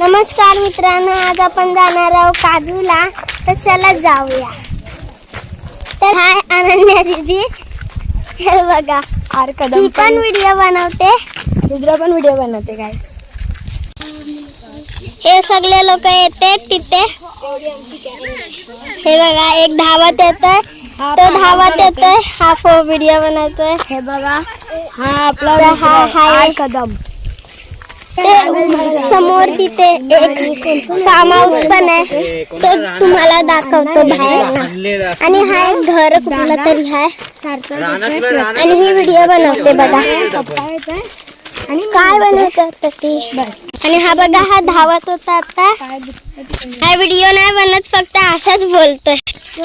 नमस्कार मित्रांनो आज आपण जाणार आहोत काजूला. तर चला जाऊया. तर हाय अनन्या दीदी. हे बघा. आर कदम पण व्हिडिओ बनवते. रुद्रा पण व्हिडिओ बनवते काय हे सगळे लोक येते तिथे. हे बघा एक धावत येतोय. तो धावत येतोय. हा फो व्हिडिओ बनवतोय. हे बघा हा आपला हा हाय. कदम. ते समोर तिथे एक फार्म हाऊस पण आहे. तो तुम्हाला दाखवतो बाहेर. आणि हा एक घर कुठला तरी आहे. आणि ही व्हिडिओ बनवते बघा. आणि काय बनवत होतं आणि हा बघा हा धावत होता आता. हा व्हिडिओ नाही बनत फक्त असाच बोलतोय.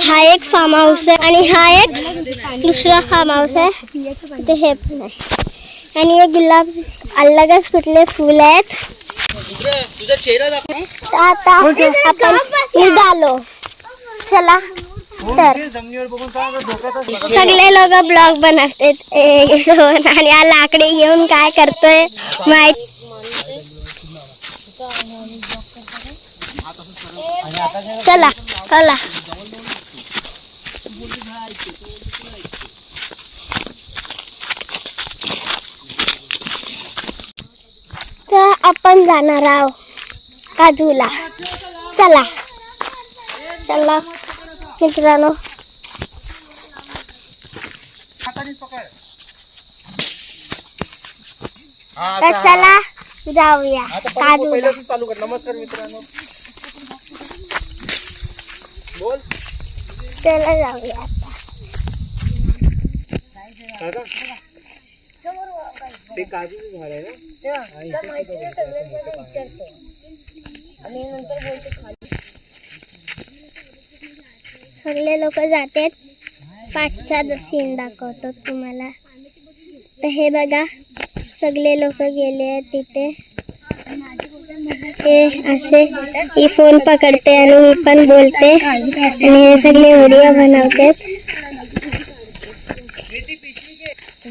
हा एक फार्म हाऊस आहे आणि हा एक दुसरा फार्म हाऊस आहे. ते हे पण आहे. आणि हे गुलाब अलगच कुठले फुल आहेत. तुझा चेहरा दाखव. तर आता आपण निघालो. चला तर. सगळे लोक ब्लॉग बनवतात. एक दोन आणि हा लाकडे घेऊन काय करतोय माहीत चला चला तर आपण जाणार आहोत काजूला. चला. चला मित्रांनो. तर चला जाऊया चालू कर. नमस्कार मित्रांनो. बोल. चला जाऊया आता. ते काजूचं झाड आहे ना? सगळे लोक जातात. पाठचा सीन दाखवतो तुम्हाला. तर हे बघा सगळे लोक गेले आहेत तिथे. हे असे ही फोन पकडते आणि ही पण बोलते. आणि हे सगळे व्हिडिओ बनवतात.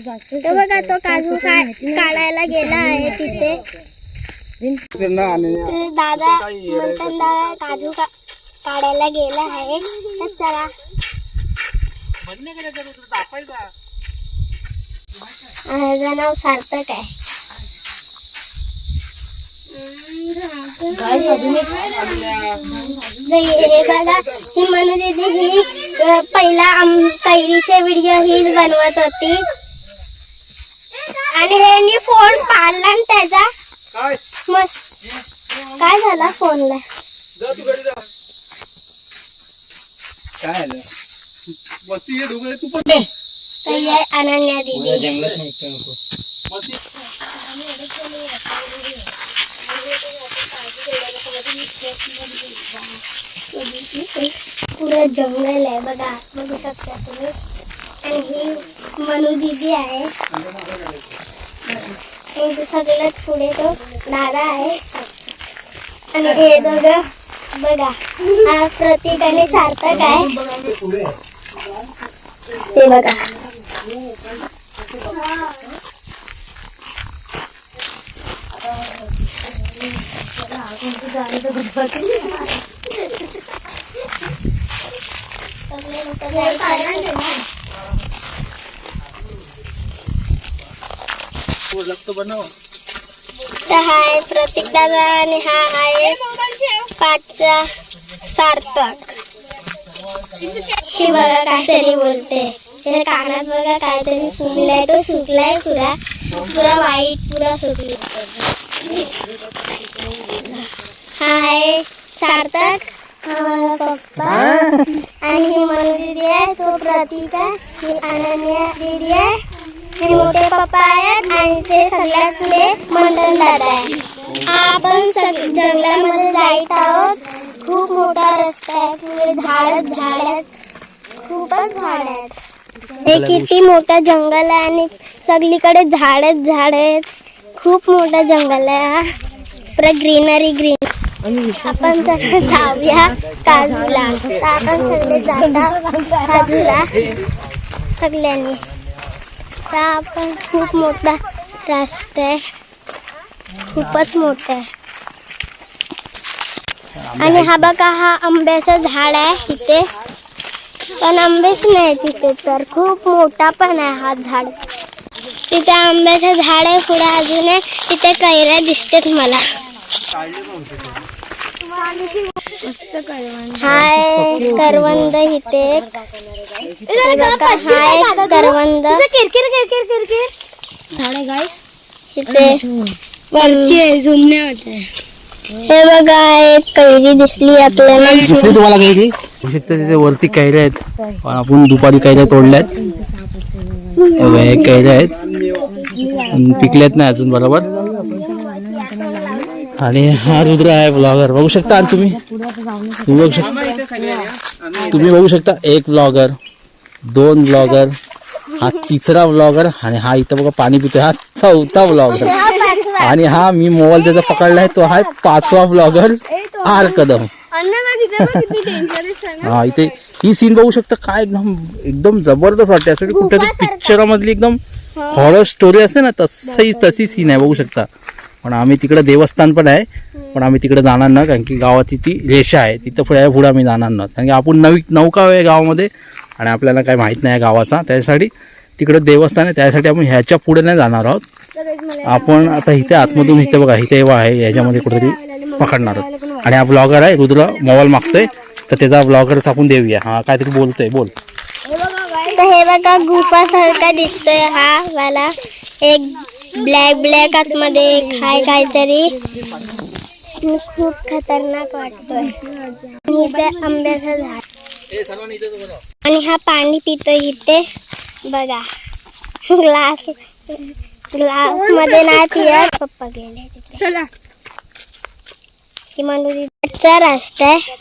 तो बघा तो काजू का- काढायला गेला आहे तिथे. ते दादा म्हणतात दादा काजू का काढायला गेला आहे. तर चला. माझं नाव सार्थक आहे. हे बघा ही म्हणू दीदी ही पहिला आम कैरीचे व्हिडिओ हीच बनवत होती. आणि हे फोन पाडला आणि त्याचा काय? मस्त. काय झाला फोनला जा तू घरी जा. काय आलं मस्ती ये दोघं. तू पण तर अनन्या दीदी. जंगलात नको. मस्ती पुरं जंगल आहे बघा. बघू शकता तुम्ही. आणि ही मनू दिदी आहे. आणि सगळ्यात पुढे तो नारा आहे. आणि हे दोघं बघा हा प्रतीक आणि सार्थक आहे. ते बघा. सगळे लोकं जायचं. लग्न बनव तर हा आहे प्रतीक दादा आणि हा आहे पाचचा सार्थक. ही बघा काहीतरी बोलते त्याच्या कानात बघा काहीतरी सुकलाय तो सुकलाय पुरा पुरा वाईट पुरा सुकला हा आहे सार्थक. पप्पा. आणि ही मनू दीदी आहे तो प्रतीक. आहे ही अनन्या दीदी आहे. हे मोठे पप्पा आहेत आणि ते सगळ्यात पुढे मंडन दादा आहे आपण सग जंगलामध्ये जायत आहोत. खूप मोठा रस्ता आहे. पुढे झाड झाड आहेत. खूपच झाड आहेत. हे किती मोठं जंगल आहे आणि सगळीकडे झाडच झाड आहेत. खूप मोठं जंगल आहे हा. पुरा ग्रीनरी ग्रीन. आपण तर जाऊया काजूला. तर आपण सगळे जाता काजूला. सगळ्यांनी. तर आपण खूप मोठा रस्ता आहे. खूपच मोठा आहे. आणि हा बघा हा आंब्याचं झाड आहे इथे. पण आंबेच नाही तिथे तर. खूप मोठा पण आहे हा झाड. तिथे आंब्याचं झाड आहे पुढे अजून आहे. तिथे कैऱ्या दिसतात मला. करवंद. हाय करवंद इथे. हे हाय करवंद. झाड गाईस इथे. वरती आहे झुमणे होते हे बघा एक कैरी दिसली आपल्याला. दिसली तुम्हाला कैरी? शकतं तिथे वरती कैऱ्या आहेत. पण आपण दुपारी कैऱ्या तोडल्यात. कैऱ्या आहेत. पिकल्यात नाही अजून बरोबर? आणि हा। रुद्र आहे ब्लॉगर बघू शकता आणि तुम्ही? तुम्ही बघू शकता। तुम्ही बघू शकता एक ब्लॉगर दोन ब्लॉगर हा तिसरा ब्लॉगर आणि हा इथं बघा पाणी पितोय. हा चौथा ब्लॉगर आणि हा मी मोबाईल त्याचा पकडलाय तो हा पाचवा ब्लॉगर आर कदम हा इथे ही सीन बघू शकता काय एकदम एकदम ज़बरदस्त वाटते असं पिक्चरामधली एकदम हॉरर स्टोरी असते ना तसंही तशी सीन आहे बघू शकता. पण आम्ही तिकडे देवस्थान पण आहे. पण आम्ही तिकडे जाणार ना कारण की गावाची ती रेषा आहे. तिथं पुढे पुढे आम्ही जाणार ना कारण की आपण नवी नौका आहे गावामध्ये आणि आपल्याला काही माहीत नाही आहे गावाचा. त्यासाठी तिकडे देवस्थान आहे. त्यासाठी आपण ह्याच्या पुढे नाही जाणार आहोत. आपण आता इथे आतमधून इथे बघा इथे आहे ह्याच्यामध्ये कुठेतरी पकडणार आहोत. आणि हा ब्लॉगर आहे रुद्र मोबाईल मागतोय. तर त्याचा ब्लॉगरच आपण देऊया. हा काहीतरी बोलतोय बोल. हे बघा गुफा सारखा दिसतोय हा वाला एक ब्लॅक ब्लॅक आतमध्ये एक हाय काहीतरी. खूप खतरनाक वाटतोय. इथे आंब्याचं झाड. आणि हा पाणी पितोय इथे. बघा. ग्लास ग्लासमध्ये नाही पियत पप्पा गेले तिथे. चला की मनोरीचा रस्ता आहे.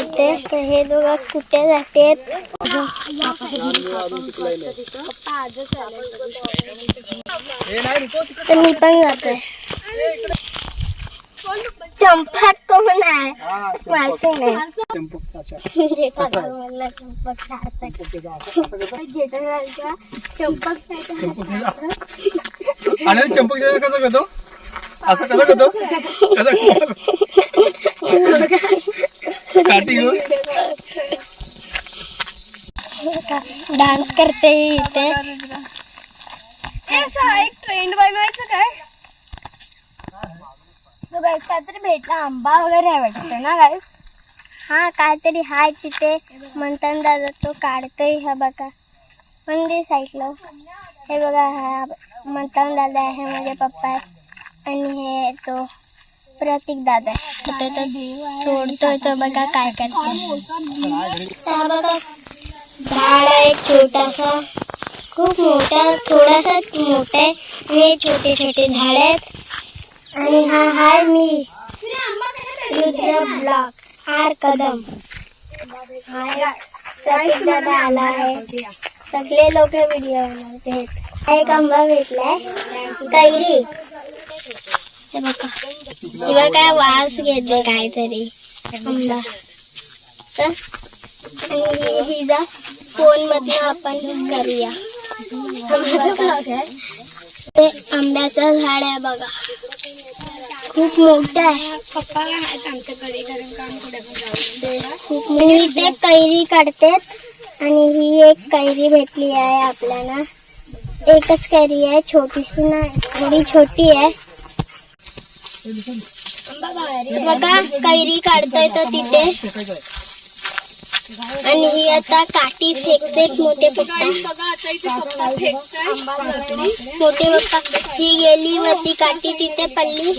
इथे हे दोघं कुठे जाते तर मी पण जाते चंपक कोण आहे? माहिती नाही. जेठालाल चंपक चंपक चंपक कसं करतो? असं कसं करतो? काठी. घेऊन डान्स करते इथे. एक ट्रेंड बनवायचं काय? तो गाईस काहीतरी भेटला आंबा वगैरे आहे वाटतं ना गाईस हा काहीतरी हाय तिथे. म्हणताना दादा तो काढतोय हा बघा. म्हणजे साईडला हे बघा हा म्हणताना दादा आहे हे माझे पप्पा आहे आणि हे तो प्रतीक दादा आहे. तो तो सोडतोय तो बघा काय बघा झाड आहे एक छोटासा खूप मोठा थोडासा मोठा आहे. आणि छोटे छोटे झाड आहेत. आणि हा हाय मी. रुद्र ब्लॉक आर कदम. हाय प्रतीक दादा आला आहे. सगळे लोक व्हिडिओ बनवते एक आंबा भेटलाय. कैरी. हे बघा किंवा काय वास घेते काहीतरी. आंबा तर आणि हि- हिचा फोन मधनं आपण करूया. ते आंब्याचं झाड आहे बघा. खूप मोठं आहे. पप्पा आहेत आमच्याकडे कारण काम कुठे खूप आणि इथे कैरी काढतात. आणि ही एक कैरी भेटली आहे आपल्याला. एकच कैरी आहे छोटीशी नाही थोडी छोटी आहे. बघा कैरी काढतोय तो तिथे. आणि ही आता काठी फेकते मोठे पप्पा. मोठे पप्पा ही गेली व ती काठी तिथे पडली.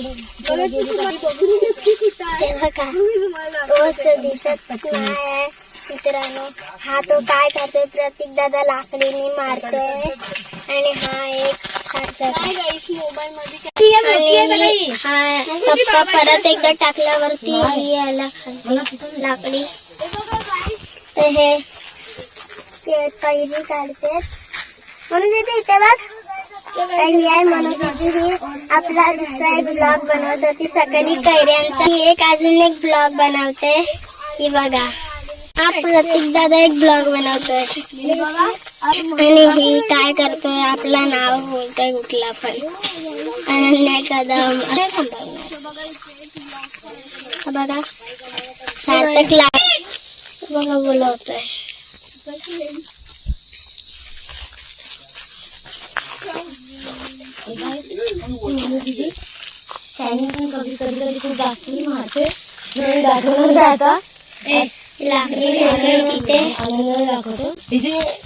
दिसत नाही. मित्रांनो हा तो काय करतोय? प्रतीक दादा लाकडीने मारतोय. आणि हा एक आणि हा पप्पा परत एकदा टाकल्यावरती ही याला लाकडी. तर हे कैरी काढते. म्हणून तिथे इथे बघ. आहे म्हणून तिथे ही आपला दुसरा एक ब्लॉग बनवत होती सकाळी. कैऱ्यांचा ही एक अजून एक ब्लॉग बनवते. ही बघा. प्रतीक दादा एक ब्लॉग बनवतोय आणि हे काय करतोय आपला नाव बोलतोय कुठला पण अनन्या कदम। असे पण बनवणार. बघा सार्थक ला बघा बोलवतोय आता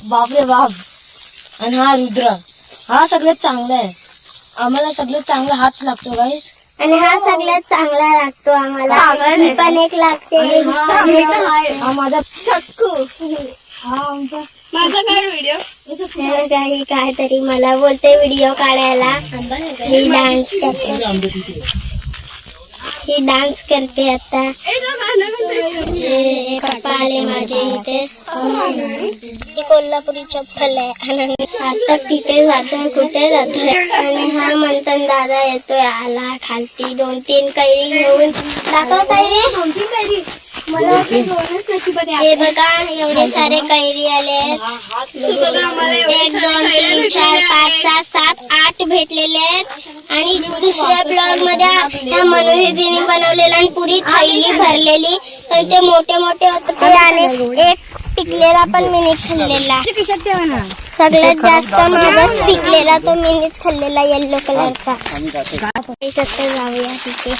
बापरे बाप. आणि हा रुद्र. हा सगळ्यात चांगला आहे. आम्हाला सगळ्यात चांगला हाच लागतो गाईस आणि हा सगळ्यात चांगला लागतो आम्हाला. ही पण एक लागते. हा माझा काय व्हिडिओ काहीतरी मला बोलते व्हिडिओ काढायला. ही डान्स करते. ही डान्स करते आता. पप्पा आले माझे इथे. ही कोल्हापुरी चप्पल आहे. आणि आता तिथे जातोय कुठे जातोय. आणि हा मंथन दादा येतोय आला खालती. दोन तीन कैरी घेऊन. दाखव कैरी. हे बघा एवढे सारे कैरी आले एक दोन तीन चार पाच सहा सात आठ भेटलेले आहेत. आणि दुसऱ्या ब्लॉगमध्ये ह्या मनोहरीने बनवलेला आणि पुरी थैली भरलेली. आणि ते मोठे मोठे होते आणि एक पिकलेला पण मिनीच खाल्लेला. सगळ्यात जास्त माझाच पिकलेला तो मिनीच खाल्लेला येल्लो कलरचा जाऊया तिथे.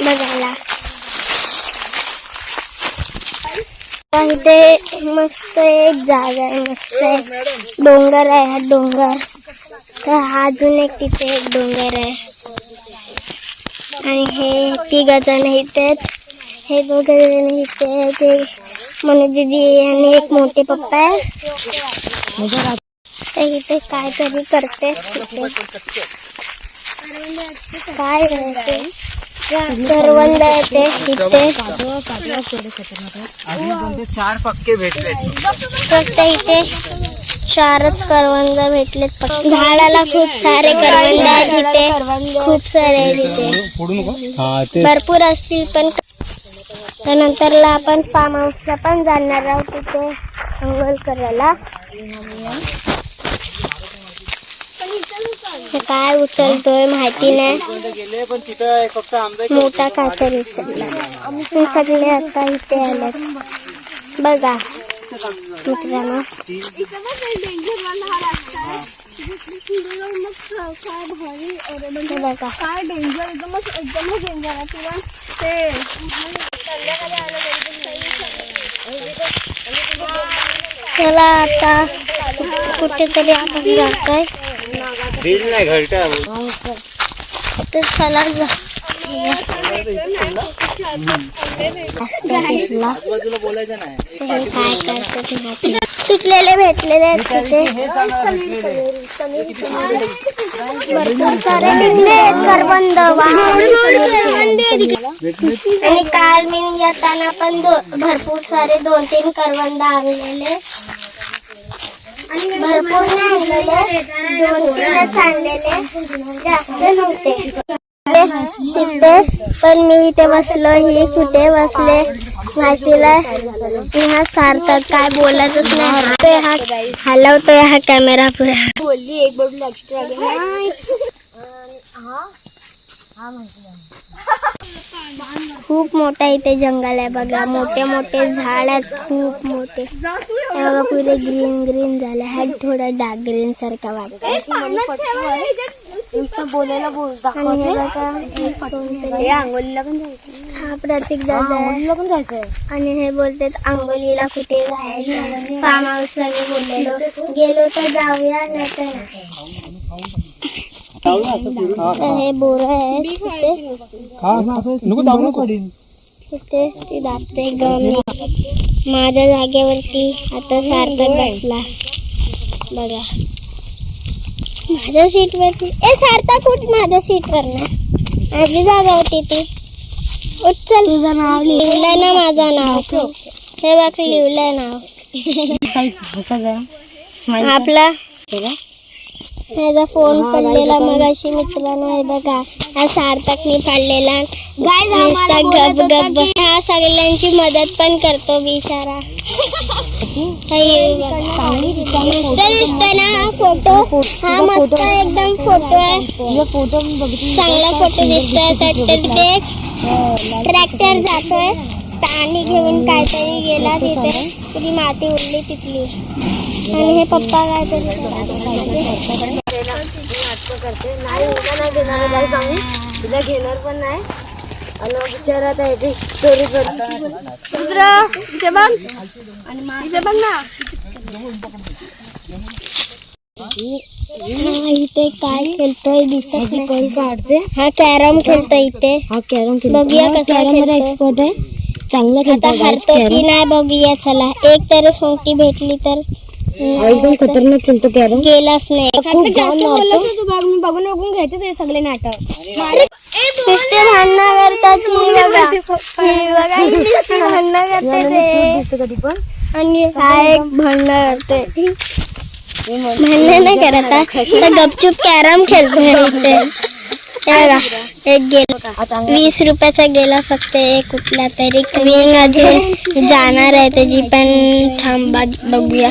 बघायला. इथे मस्त एक जागा आहे मस्त आहे. डोंगर आहे हा डोंगर. तर हा अजून एक तिथे एक डोंगर आहे. आणि हे तिघ जण इथे हे दोघ जण इथे ते मनोज दिदी आणि एक मोठे पप्पा आहे. इथे इथे काहीतरी करते. काय करते? ते करवंद इथे. चार पक्के भेटले. फक्त इथे चारच करवंद भेटलेत. झाडाला खूप सारे करवंद आहेत इथे. खूप सारे आहेत इथे. भरपूर असतील पण त्यानंतरला आपण फार्म हाऊसला पण जाणार आहोत तिथे अंघोळ करायला. हे काय उचलतोय माहिती नाही. गेले पण तिथं फक्त मोठा काहीतरी उचलला. सगळे आता इथे आले बघा मित्रांनो. हे बघा. काय डेंजर एकदमच एकदमच डेंजर आहे किंवा ते चला आता कुठेतरी आपण जातोय. तर चला. पिकलेले भेटलेले आहेत तिथे. भरपूर सारे आहेत करबंद आणि काल मी येताना पण भरपूर सारे दोन तीन करवंद आणलेले. भरपूर नाही आणलेले दोन तीनच आणलेले. जास्त नव्हते. तिथे पण मी इथे बसलो ही कुठे बसले. माहितीला हा सार्थक काय बोलतच नाही. हा हलवतोय हा कॅमेरा पुरा बोलली एक एक्स्ट्रा खूप मोठा इथे जंगल आहे बघा. मोठे मोठे झाड आहेत खूप मोठे. हे पुरे ग्रीन ग्रीन झाले. हा थोडा डार्क ग्रीन सारखा बोलायला बोल आणि हे पण जायचं हा दादा पण जायचंय. आणि हे बोलतात आंबोलीला कुठे जायचं? फार्म हाऊसला मी बोललेलो. गेलो तर जाऊया नाही तर नाही. तर हे बोर आहे तिथे. नको दाबू नको. तिथे ती दाबते गमी. माझ्या जागेवरती आता सार्थक बसला. बघा. माझ्या सीटवरती ए सार्थक उठ माझ्या सीटवर ना माझी जागा होती ती. उठ चल. तुझं नाव लिहिलंय ना माझं नाव. हे बघ लिहिलंय नाव. आपला? ह्याचा फोन पडलेला मग अशी मित्रांनो हे बघा हा सार्थकनी पाडलेला. नुसता गप गप बस. हा सगळ्यांची मदत पण करतो बिचारा. हे. मस्त दिसतोय ना हा फोटो हा मस्त एकदम फोटो आहे. चांगला फोटो दिसतोय ट्रॅक्टर जातोय. पाणी घेऊन काहीतरी गेला तिथे. तुझी माती उडली तिथली. आणि हे पप्पा काहीतरी करते नाही उद्या नाही घेणार काय सांगू तुला घेणार पण नाही. आणि याची स्टोरी इथे बघ. इथे बघ ना. इथे काय खेळतोय दिसत. कॉल काढते. हा कॅरम खेळतोय इथे. हा कॅरम बघूया कॅरम मध्ये एक्सपर्ट आहे. चांगला खेळतो की नाही बघूया चला. एक तर सोंगटी भेटली तर. एकदम खतरनाक खेळतो कॅरम गेलाच नाही. खूप जाऊन मारतो बघून बघून घ्यायचं सगळे नाटक. नुसते भांडणं करतात ही बघा? ही बघा ही नुसती भांडणं करते ते. दिसतो कधी पण. आणि हा एक भांडणं करतोय भांडणं नाही करत गपचूप कॅरम खेळतोय हे एक गेला. वीस रुपयाचा गेला फक्त एक कुठला तरी क्वीन अजून जाणार आहे त्याची पण थांबा बघूया.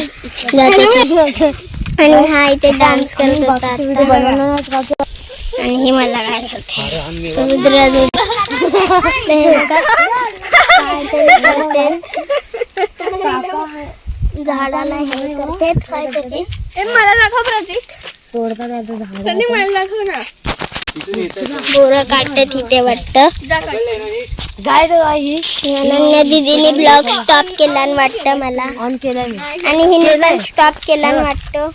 जाते आणि हा इथे डान्स करत होता. आणि ही मला काय करते रुद्र रुद्र. ते बघा, काहीतरी करते झाडाला हे करते काहीतरी मला दाखव प्रतीक तोडतात आता झाड मला दाखव ना. बोरं काढते तिथे वाटतं काय तो अनन्या दीदीने ब्लॉग स्टॉप केला वाटतं मला. ऑन केलाय मी. आणि हिने पण स्टॉप केला वाटतं.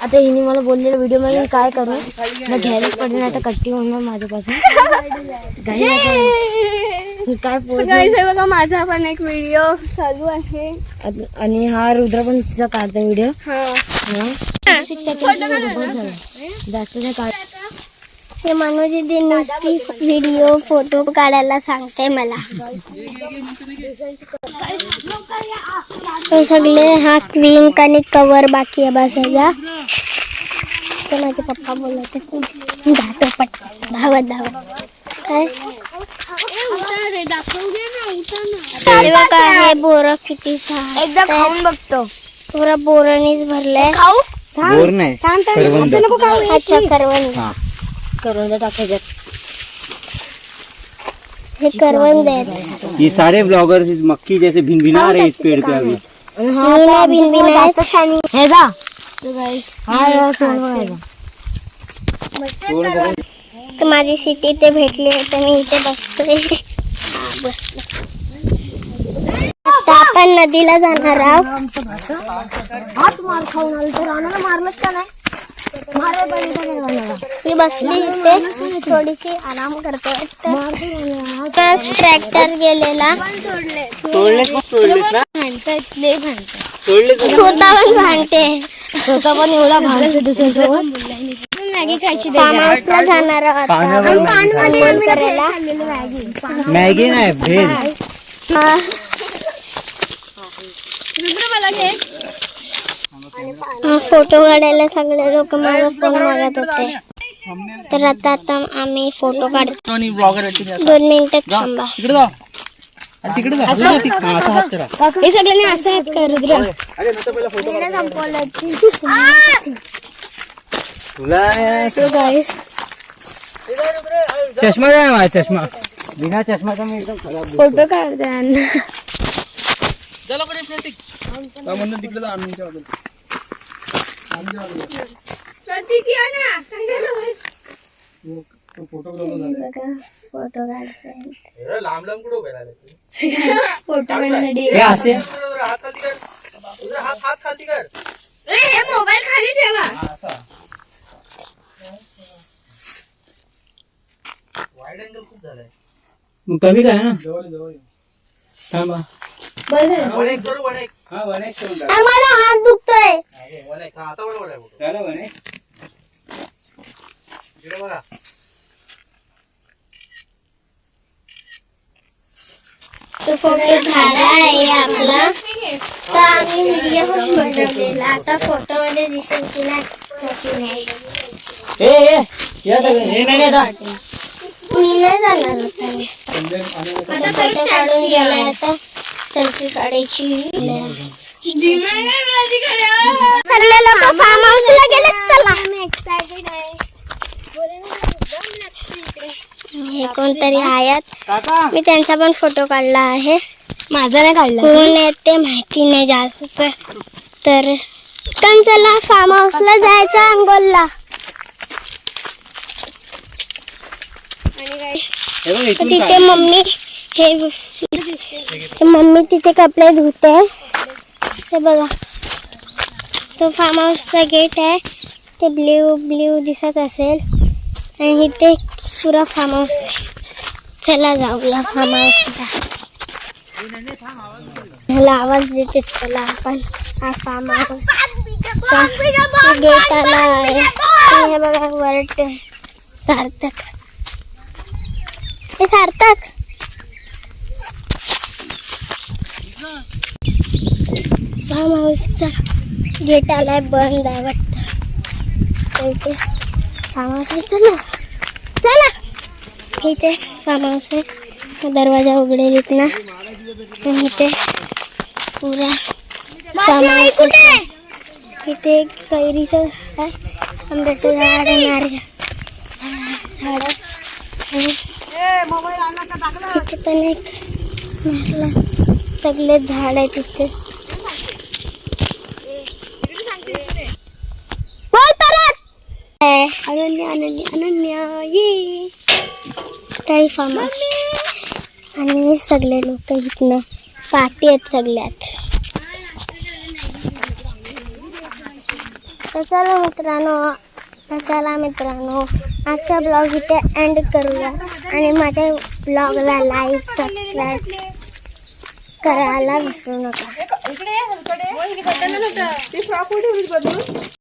आता हिने मला बोललेलं व्हिडिओमध्ये मी काय करू? ना घ्यायलाच पडेल आता कट्टी होणार माझ्यापासून. काय बघा माझा पण एक व्हिडिओ चालू आहे. आणि हा रुद्र पण तिचा काढतो व्हिडिओ हा. जास्त नाही काढ हे मनोजी नुसती व्हिडिओ फोटो काढायला सांगते मला. हे सगळे हा क्वीन आणि कवर बाकी आहे बसायचा ते माझे पप्पा बोलत होते जातो पट धावत धावत. काय? बघा हे बोर किती एकदा खाऊन बघतो. पुरा बोरानीच भरलंय. खाऊ? बोर नाही. करवंद. अच्छा करवंद. हा. करून टाकायच्यात हे करवंद आहेत. ये सारे ब्लॉगर्स इस मक्की जैसे भिनभिना रहे इस पेड़ पे अभी हा नाही भिनभिन आहे हे जा. हा यार तोंड बघायचा तर माझी सिटी ते भेटली तर मी इथे बसतोय हा, बसलो. नदीला जाणार आहोत. हाच मार खाऊन आलो तर राणाला मारलंच का नाही? मारलं पाहिजे का नाही राणाला? मी बसली इथे थोडीशी आराम करतोय तर ट्रॅक्टर गेलेला. स्वतः पण भांडते. स्वतः पण एवढा भांडतो दुसऱ्यासोबत मॅगी खायची जाणार आहोत करायला मॅगी. नाही हा, फोटो काढायला सगळे लोक मला फोन मागत होते. तर आता आता आम्ही फोटो काढतो ब्लॉगर दोन मिनिटं थांबा. तिकडे जा. अरे तिकडे जा. हा, ति- हा, असा सगळ्यांनी आहेत का रुद्र चष्मा द्या माझा चष्मा. बिना चष्माचा मी एकदम खराब फोटो काढते अण्णा तिकडे जा आम्हीच्या बाजूला. फोटो काढतोय लांब लांब कुठं उभे राहिले तू? फोटो काढण्यासाठी हे असे हात खाली कर उद्या हात हात खाली कर वाईड अँगल खूप झालाय मग कमी काय ना थांबा वन एक करू वन एक हा वनेश करून अरे, माझा हात दुखतोय. वन एक हा आता बरोबर आहे फोटो टाका वनेश इकडे बघा. तो फोटो झाला आहे आपला. तर आम्ही व्हिडिओ पण बनवलेला. आता फोटो मध्ये दिसेल की नाही माहिती नाही. ए ए, या सगळे. हे नाही येत हा. मी नाही जाणार होता नुसतं. आता फोटो काढून गेलाय आता. सेल्फी काढायची सगळे लोक फार्म हाऊसला गेले चला. हे कोणतरी आहेत? मी त्यांचा पण फोटो काढला आहे. माझा नाही काढला. कोण आहे ते माहिती नाही जास्त. तर पण चला फार्म हाऊसला जायचं अंगोलला तिथे. मम्मी हे मम्मी तिथे कपडे धुते. ते बघा. तो फार्म हाऊसचा गेट आहे. ते ब्ल्यू ब्ल्यू दिसत असेल. आणि इथे पुरा फार्म हाऊस आहे. चला जाऊया फार्म हाऊसला मला आवाज देते चला आपण. हा फार्म हाऊस गेट आला आहे. हे बघा वर्ट सार्थक. हे सार्थक. फार्म हाऊसचा गेट आलाय बंद आहे वाटतं. इथे फार्म हाऊस आहे. चला चला. इथे फार्म हाऊस आहे. दरवाजा उघडेल इथना. आणि इथे पुरा फार्म हाऊस इथे एक कैरीचं आहे. आंब्याचं झाड आहे. नारळ झाड आणि इथे पण एक सगळे झाड आहेत इथे बोल परत ए, अनन्या अनन्या अनन्या ये काही फार्म हाऊस आणि सगळे लोक इथनं पार्टी आहेत सगळ्यात. तर चला मित्रांनो तर चला मित्रांनो आजचा ब्लॉग इथे एंड करूया. आणि माझ्या ब्लॉगला लाईक सबस्क्राईब करायला विसरू नका.